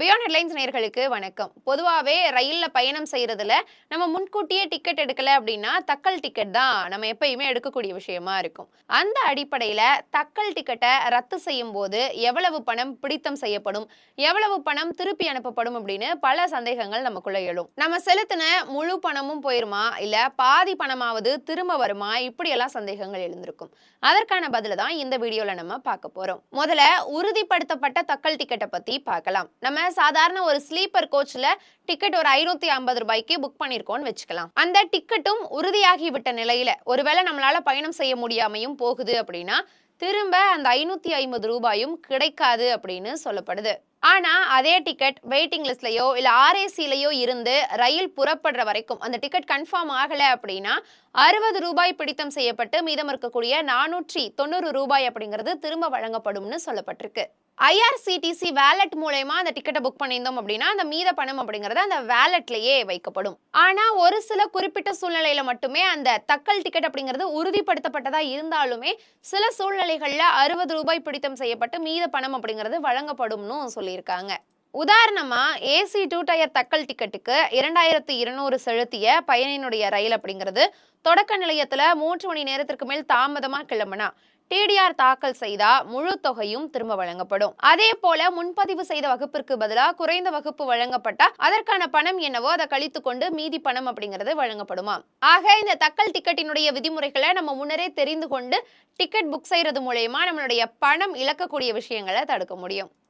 Beyond headlines நேர்களுக்கு வணக்கம். பொதுவாகவே ரயிலில் பயணம் செய்கிறதுல நம்ம முன்கூட்டியே டிக்கெட் எடுக்கலை அப்படின்னா தக்கல் டிக்கெட் தான் நம்ம எப்பயுமே எடுக்கக்கூடிய விஷயமா இருக்கும். அந்த அடிப்படையில் தக்கல் டிக்கெட்டை ரத்து செய்யும் போது எவ்வளவு பணம் பிடித்தம் செய்யப்படும் எவ்வளவு பணம் திருப்பி அனுப்பப்படும் அப்படின்னு பல சந்தேகங்கள் நமக்குள்ள எழும். நம்ம செலுத்தின முழு பணமும் போயிருமா? இல்லை பாதி பணமாவது திரும்ப வருமா? இப்படியெல்லாம் சந்தேகங்கள் எழுந்திருக்கும். அதற்கான பதில தான் இந்த வீடியோவில் நம்ம பார்க்க போகிறோம் முதல்ல உறுதிப்படுத்தப்பட்ட தக்கல் டிக்கெட்டை பற்றி பார்க்கலாம். நம்ம சாதாரண ஒரு ஸ்லீப்பர் கோச்சில் டிக்கெட் ஒரு ஐநூத்தி ஐம்பது ரூபாய்க்கு புக் பண்ணியிருக்கோன்னு வச்சுக்கலாம். அந்த டிக்கெட்டும் உறுதியாகி விட்ட நிலையில ஒருவேளை நம்மளால பயணம் செய்ய முடியாமையும் போகுது அப்படின்னா திரும்ப அந்த ஐநூத்தி ஐம்பது ரூபாயும் கிடைக்காது அப்படின்னு சொல்லப்படுது. ஆனா அதே டிக்கெட் வெயிட்டிங் லிஸ்ட்லயோ இல்ல ஆர்ஏசிலயோ இருந்து ரயில் புறப்படுற வரைக்கும் அந்த டிக்கெட் கன்ஃபார்ம் ஆகல அப்படின்னா அறுபது ரூபாய் பிடித்தம் செய்யப்பட்டு மீதம் இருக்கக்கூடிய நானூற்றி தொண்ணூறு ரூபாய் அப்படிங்கிறது திரும்ப வழங்கப்படும்னு சொல்லப்பட்டிருக்கு. ஐஆர்சிடிசி வேலட் மூலயமா அந்த டிக்கெட்டை புக் பண்ணியிருந்தோம் அப்படின்னா அந்த மீத பணம் அப்படிங்கிறது அந்த வேலட்லயே வைக்கப்படும். ஆனா ஒரு சில குறிப்பிட்ட சூழ்நிலையில மட்டுமே அந்த தக்கல் டிக்கெட் அப்படிங்கிறது உறுதிப்படுத்தப்பட்டதா இருந்தாலுமே சில சூழ்நிலைகள்ல அறுபது ரூபாய் பிடித்தம் செய்யப்பட்டு மீத பணம் அப்படிங்கிறது வழங்கப்படும்னு சொல்லியிருக்காங்க. உதாரணமாக ஏசி டூ டயர் தக்கல் டிக்கெட்டுக்கு இரண்டாயிரத்து இருநூறு செலுத்திய பயணியினுடைய ரயில் அப்படிங்கிறது தொடக்க நிலையத்தில் மூன்று மணி நேரத்திற்கு மேல் தாமதமாக கிளம்புனா டிடிஆர் தாக்கல் செய்தா முழு தொகையும் திரும்ப வழங்கப்படும். அதே போல முன்பதிவு செய்த வகுப்பிற்கு பதிலாக குறைந்த வகுப்பு வழங்கப்பட்டா அதற்கான பணம் என்னவோ அதை கழித்து கொண்டு மீதி பணம் அப்படிங்கிறது வழங்கப்படுமா? ஆக இந்த தக்கல் டிக்கெட்டினுடைய விதிமுறைகளை நம்ம முன்னரே தெரிந்து கொண்டு டிக்கெட் புக் செய்யறது மூலயமா நம்மளுடைய பணம் இழக்கக்கூடிய விஷயங்களை தடுக்க முடியும்.